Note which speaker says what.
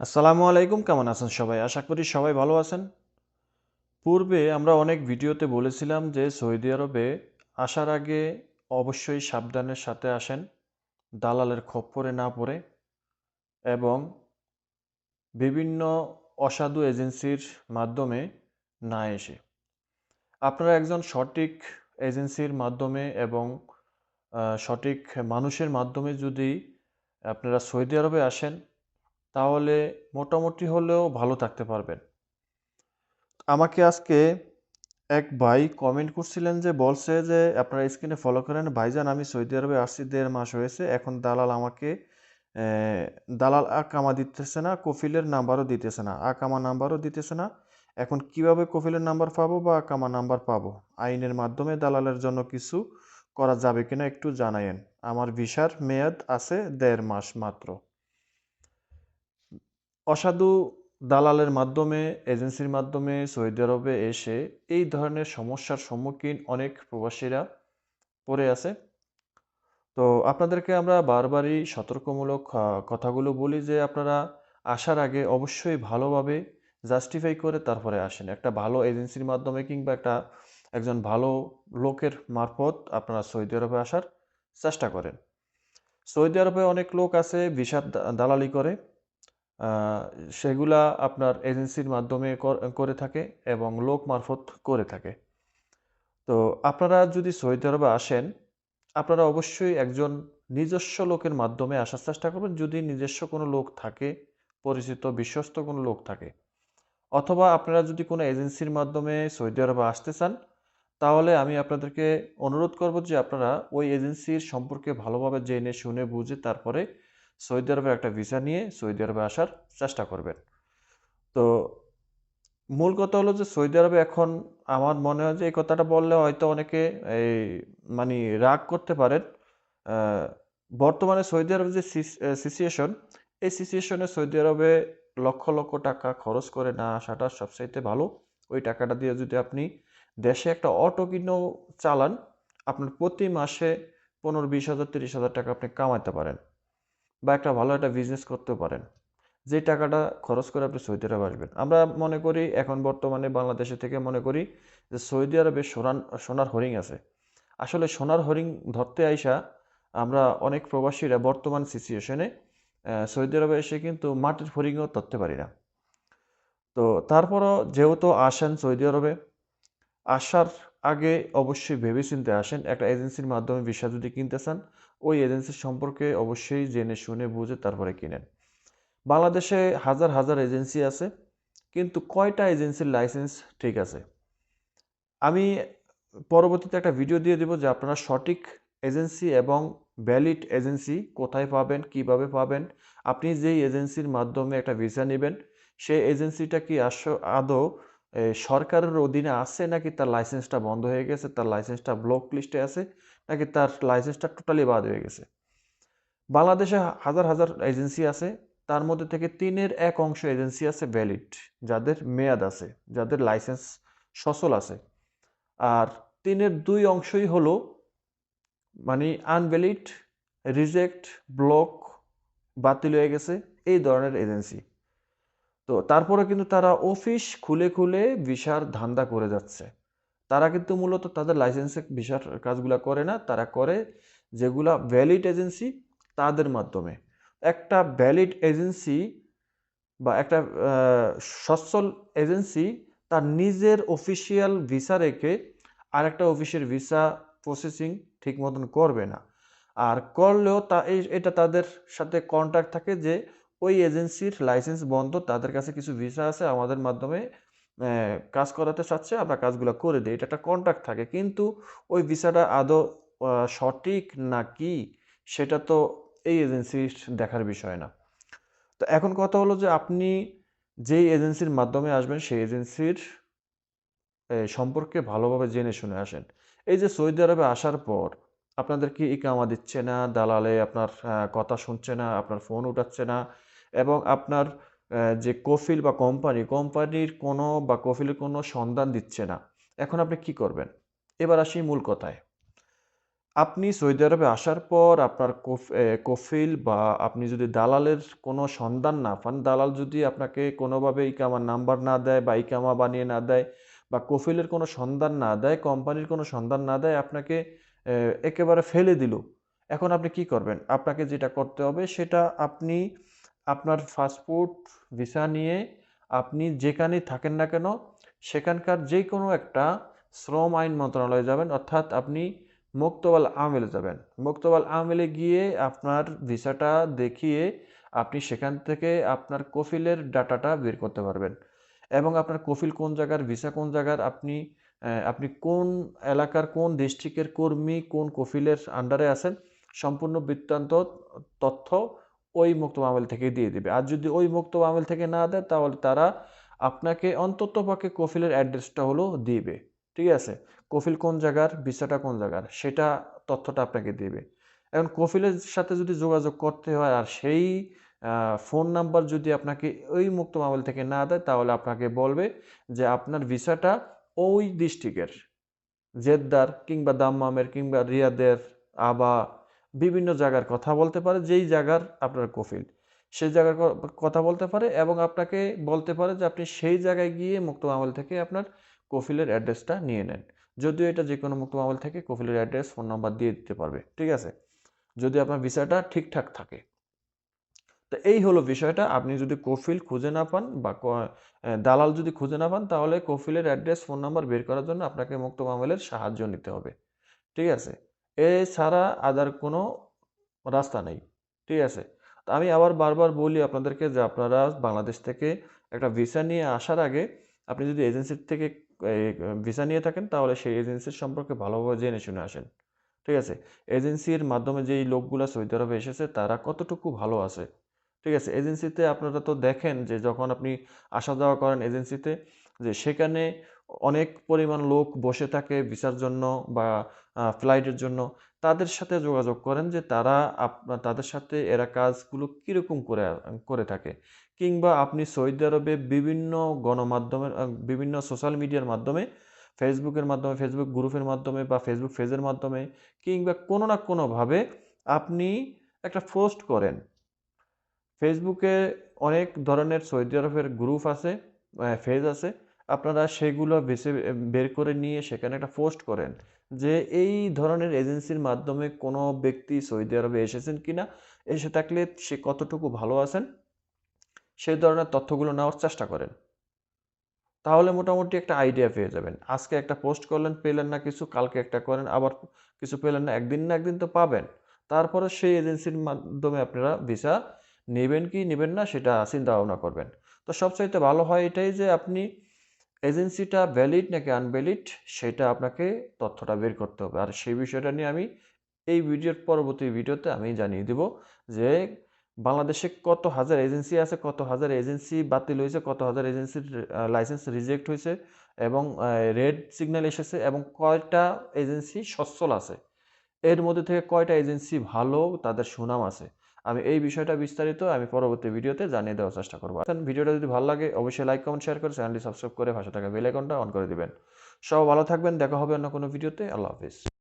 Speaker 1: আসসালামু আলাইকুম, কেমন আছেন সবাই? আশা করি সবাই ভালো আছেন। পূর্বে আমরা অনেক ভিডিওতে বলেছিলাম যে সৌদি আরবে আসার আগে অবশ্যই সাবধানের সাথে আসেন, দালালের খপ্পরে না পড়ে এবং বিভিন্ন অসাধু এজেন্সির মাধ্যমে না এসে। আপনারা একজন সঠিক এজেন্সির মাধ্যমে এবং সঠিক মানুষের মাধ্যমে যদি আপনারা সৌদি আরবে আসেন তাহলে মোটামুটি হলেও ভালো থাকতে পারবেন। আমাকে আজকে এক ভাই কমেন্ট করছিলেন যে, বলছে যে, আপনারা স্ক্রিনে ফলো করেন। ভাইজান, আমি সৌদি আরবে আসছি, দেড় মাস হয়েছে। এখন দালাল আমাকে দালাল আকামা দিতেছে না, কফিলের নাম্বারও দিতেছে না। আকামা নাম্বারও দিতেছে না। এখন কীভাবে কফিলের নাম্বার পাবো বা আকামা নাম্বার পাবো? আইনের মাধ্যমে দালালের জন্য কিছু করা যাবে কিনা একটু জানায়েন। আমার ভিসার মেয়াদ আছে দেড় মাস মাত্র। অসাধু দালালের মাধ্যমে, এজেন্সির মাধ্যমে সৌদি আরবে এসে এই ধরনের সমস্যার সম্মুখীন অনেক প্রবাসীরা পড়ে আছে। তো আপনাদেরকে আমরা বারবারই সতর্কমূলক কথাগুলো বলি যে আপনারা আসার আগে অবশ্যই ভালোভাবে জাস্টিফাই করে তারপরে আসেন। একটা ভালো এজেন্সির মাধ্যমে কিংবা একটা, একজন ভালো লোকের মারফত আপনারা সৌদি আরবে আসার চেষ্টা করেন। সৌদি আরবে অনেক লোক আছে ভিসার দা- দালালি করে। সেগুলা আপনার এজেন্সির মাধ্যমে করে থাকে এবং লোক মারফত করে থাকে। তো আপনারা যদি সৌদি আরবে আসেন, আপনারা অবশ্যই একজন নিজস্ব লোকের মাধ্যমে আসার চেষ্টা করবেন। যদি নিজস্ব কোনো লোক থাকে, পরিচিত, বিশ্বস্ত কোনো লোক থাকে, অথবা আপনারা যদি কোনো এজেন্সির মাধ্যমে সৌদি আরবে আসতে চান, তাহলে আমি আপনাদেরকে অনুরোধ করব যে আপনারা ওই এজেন্সির সম্পর্কে ভালোভাবে জেনে শুনে বুঝে তারপরে সৌদি আরবে একটা ভিসা নিয়ে সৌদি আরবে আসার চেষ্টা করবেন। তো মূল কথা হলো যে সৌদি আরবে এখন আমার মনে হয় যে এই কথাটা বললে হয়তো অনেকে এই মানে রাগ করতে পারেন। বর্তমানে সৌদি আরবের যে সিচুয়েশন এই সিচুয়েশনে সৌদি আরবে লক্ষ লক্ষ টাকা খরচ করে না আসাটা সবচাইতে ভালো। ওই টাকাটা দিয়ে যদি আপনি দেশে একটা অটো কিনেও চালান, আপনার প্রতি মাসে পনেরো বিশ হাজার, তিরিশ হাজার টাকা আপনি কামাতে পারেন। বা একটা ভালো একটা বিজনেস করতে পারেন। যে টাকাটা খরচ করে আপনি সৌদি আরবে আসবেন। আমরা মনে করি, এখন বর্তমানে বাংলাদেশে থেকে মনে করি যে সৌদি আরবে সোনার সোনার হরিণ আছে। আসলে সোনার হরিণ ধরতে আইসা আমরা অনেক প্রবাসীরা বর্তমান সিচুয়েশনে সৌদি আরবে এসে কিন্তু মাটির হরিণও ধরতে পারি না। তো তারপরও যেহেতু আসেন সৌদি আরবে, আসার আগে অবশ্যই ভেবেচিন্তে আসেন, একটা এজেন্সির মাধ্যমে ভিসা যদি কিনতে চান, ওই এজেন্সির সম্পর্কে অবশ্যই জেনে শুনে বুঝে তারপরে কিনেন। বাংলাদেশে হাজার হাজার এজেন্সি আছে, কিন্তু কয়টা এজেন্সির লাইসেন্স ঠিক আছে? আমি পরবর্তীতে একটা ভিডিও দিয়ে দেবো যে আপনারা সঠিক এজেন্সি এবং ভ্যালিড এজেন্সি কোথায় পাবেন, কীভাবে পাবেন, আপনি যেই এজেন্সির মাধ্যমে একটা ভিসা নেবেন, সেই এজেন্সিটা কি আস, আদৌ সরকারের অধীনে আছে নাকি তার লাইসেন্সটা বন্ধ হয়ে গেছে, তার লাইসেন্সটা ব্লক লিস্টে আছে, নাকি তার লাইসেন্সটা টোটালি বাদ হয়ে গেছে? বাংলাদেশে হাজার হাজার এজেন্সি আছে, তার মধ্যে থেকে তিনের এক অংশ এজেন্সি আছে ভ্যালিড যাদের মেয়াদ আছে, যাদের লাইসেন্স সচল আছে। আর তিনের দুই অংশই হলো মানে আনভ্যালিড রিজেক্ট ব্লক বাতিল হয়ে গেছে, এই ধরনের এজেন্সি তো তারপরে কিন্তু তারা অফিস খুলে খুলে ভিসার ধান্দা করে যাচ্ছে। তারা কিন্তু মূলত তাদের লাইসেন্সে ভিসার কাজগুলো করে না, তারা করে যেগুলা ভ্যালিড এজেন্সি তাদের মাধ্যমে। একটা ভ্যালিড এজেন্সি বা একটা সচ্ছল এজেন্সি তার নিজের অফিসিয়াল ভিসা রেখে আরেকটা অফিসের ভিসা প্রসেসিং ঠিক মতন করবে না। আর করলেও তা এটা তাদের সাথে কন্ট্যাক্ট থাকে যে ওই এজেন্সির লাইসেন্স বন্ধ, তাদের কাছে কিছু ভিসা আছে, আমাদের মাধ্যমে কাজ করাতে চাচ্ছে, আমরা কাজগুলো করে দিই। এটা একটা কন্ট্যাক্ট থাকে, কিন্তু ওই ভিসাটা আদৌ সঠিক নাকি সেটা তো এই এজেন্সির দেখার বিষয় না। তো এখন কথা হলো যে, আপনি যেই এজেন্সির মাধ্যমে আসবেন, সেই এজেন্সির সম্পর্কে ভালোভাবে জেনে শুনে আসেন। এই যে সৌদি আরবে আসার পর, আপনাদের কি ইকামা দিচ্ছে না? দালালে আপনার কথা শুনছে না? আপনার ফোন উঠাচ্ছে না? এবং আপনার যে কফিল বা কোম্পানি কোম্পানির কোনো বা কফিলের কোনো সন্ধান দিচ্ছে না এখন আপনি কি করবেন এবার আসি মূল কথায় আপনি সৌদি আরবে আসার পর আপনার কফিল বা আপনি যদি দালালের কোনো সন্ধান না পান, দালাল যদি আপনাকে কোনোভাবে ইকামার নাম্বার না দেয় বা ইকামা বানিয়ে না দেয় বা কফিলের কোনো সন্ধান না দেয়, কোম্পানির কোনো সন্ধান না দেয়, আপনাকে একেবারে ফেলে দিল। এখন আপনি কি করবেন? আপনাকে যেটা করতে হবে সেটা আপনি আপনার পাসপোর্ট, ভিসা নিয়ে আপনি যেখানে থাকেন না কেন, সেখানকার যে কোনো একটা শ্রম আইন মন্ত্রণালয়ে যাবেন। অর্থাৎ আপনি মোক্তবাল আমেলে যাবেন। মোক্তবাল আমেলে গিয়ে আপনার ভিসাটা দেখিয়ে আপনি সেখান থেকে আপনার কফিলের ডাটাটা বের করতে পারবেন। এবং আপনার কফিল কোন জায়গার, ভিসা কোন জায়গার, আপনি আপনি কোন এলাকার কোন ডিস্ট্রিক্টের কর্মী, কোন কফিলের আন্ডারে আছেন, সম্পূর্ণ বৃত্তান্ত তথ্য ওই মুক্ত আমল থেকে দিয়ে দিবে। আর যদি ওই মুক্ত আমল থেকে না দেয় তাহলে তারা আপনাকে অন্ততপক্ষে কফিলের অ্যাড্রেসটা হলো দিবে। ঠিক আছে? কফিল কোন জায়গার, ভিসাটা কোন জায়গার সেটা তথ্যটা আপনাকে দিবে। এখন কফিলের সাথে যদি যোগাযোগ করতে হয় আর সেই ফোন নাম্বার যদি আপনাকে ওই মুক্ত আমল থেকে না দেয় তাহলে আপনাকে বলবে যে আপনার ভিসাটা ওই ডিস্ট্রিক্টের জেদ্দার কিংবা দাম্মামের কিংবা রিয়াদের, আবা বিভিন্ন জায়গার কথা বলতে পারে যেই জায়গার আপনার কফিল। সেই জায়গার কথা বলতে পারে এবং আপনাকে বলতে পারে যে আপনি সেই জায়গায় গিয়ে মুক্ত আমল থেকে আপনার কফিলের অ্যাড্রেসটা নিয়ে নেন। যদিও এটা যে কোনো মুক্ত আমল থেকে কফিলের অ্যাড্রেস, ফোন নাম্বার দিয়ে দিতে পারবে। ঠিক আছে? যদি আপনার ভিসাটা ঠিকঠাক থাকে। তো এই হলো বিষয়টা। আপনি যদি কফিল খুঁজে না পান বা দালাল যদি খুঁজে না পান তাহলে কফিলের অ্যাড্রেস, ফোন নাম্বার বের করার জন্য আপনাকে মুক্তব আমলের সাহায্য নিতে হবে। ঠিক আছে? এছাড়া আদার কোনো রাস্তা নেই। ঠিক আছে? তো আমি আবার বারবার বলি আপনাদেরকে যে আপনারা বাংলাদেশ থেকে একটা ভিসা নিয়ে আসার আগে আপনি যদি এজেন্সির থেকে ভিসা নিয়ে থাকেন তাহলে সেই এজেন্সির সম্পর্কে ভালোভাবে জেনে শুনে আসেন। ঠিক আছে? এজেন্সির মাধ্যমে যেই লোকগুলো সৌদি আরবে এসেছে তারা কতটুকু ভালো আছে। ঠিক আছে? এজেন্সিতে আপনারা তো দেখেন যে যখন আপনি আসা যাওয়া করেন এজেন্সিতে, যে সেখানে অনেক পরিমাণ লোক বসে থাকে ভিসার জন্য বা ফ্লাইটের জন্য। তাদের সাথে যোগাযোগ করেন যে তারা আপ তাদের সাথে এরা কাজগুলো কীরকম করে করে থাকে। কিংবা আপনি সৌদি আরবে বিভিন্ন গণমাধ্যমের বিভিন্ন সোশ্যাল মিডিয়ার মাধ্যমে, ফেসবুকের মাধ্যমে, ফেসবুক গ্রুপের মাধ্যমে বা ফেসবুক পেজের মাধ্যমে কিংবা কোনো না কোনোভাবে আপনি একটা পোস্ট করেন। ফেসবুকে অনেক ধরনের সৌদি আরবের গ্রুপ আছে, ফেজ আছে। আপনারা সেগুলো বেছে বের করে নিয়ে সেখানে একটা পোস্ট করেন যে এই ধরনের এজেন্সির মাধ্যমে কোনো ব্যক্তি সৌদি আরবে এসেছেন কিনা? এসে থাকলে সে কতটুকু ভালো আছেন? সেই ধরনের তথ্যগুলো নেওয়ার চেষ্টা করেন। তাহলে মোটামুটি একটা আইডিয়া পেয়ে যাবেন। আজকে একটা পোস্ট করলেন, পেলেন না কিছু, কালকে একটা করেন, আবার কিছু পেলেন না। একদিন না একদিন তো পাবেন। তারপরে সেই এজেন্সির মাধ্যমে আপনারা ভিসা নেবেন কি নেবেন না সেটা চিন্তা ভাবনা করবেন। তো সবচাইতে ভালো হয় এটাই যে আপনি এজেন্সিটা ভ্যালিড নাকি আনভ্যালিড সেটা আপনাকে তথ্যটা বের করতে হবে। আর সেই বিষয়টা নিয়ে আমি এই ভিডিওর পরবর্তী ভিডিওতে আমি জানিয়ে দিব যে বাংলাদেশে কত হাজার এজেন্সি আছে, কত হাজার এজেন্সি বাতিল হয়েছে, কত হাজার এজেন্সির লাইসেন্স রিজেক্ট হয়েছে এবং রেড সিগন্যাল এসেছে এবং কয়টা এজেন্সি সচ্ছল আছে। এর মধ্যে থেকে কয়টা এজেন্সি ভালো, তাদের সুনাম আছে। আমি এই বিষয়টা বিস্তারিত আমি পরবর্তী ভিডিওতে জানিয়ে দেওয়ার চেষ্টা করব ভিডিওটা যদি ভালো লাগে অবশ্যই লাইক, কমেন্ট, শেয়ার করে চ্যানেলটি সাবস্ক্রাইব করে ভাষা থাকা বেল অন করে দিবেন। সব ভালো থাকবেন। দেখা হবে অন্য কোনো ভিডিওতে। আল্লাহ হাফেজ।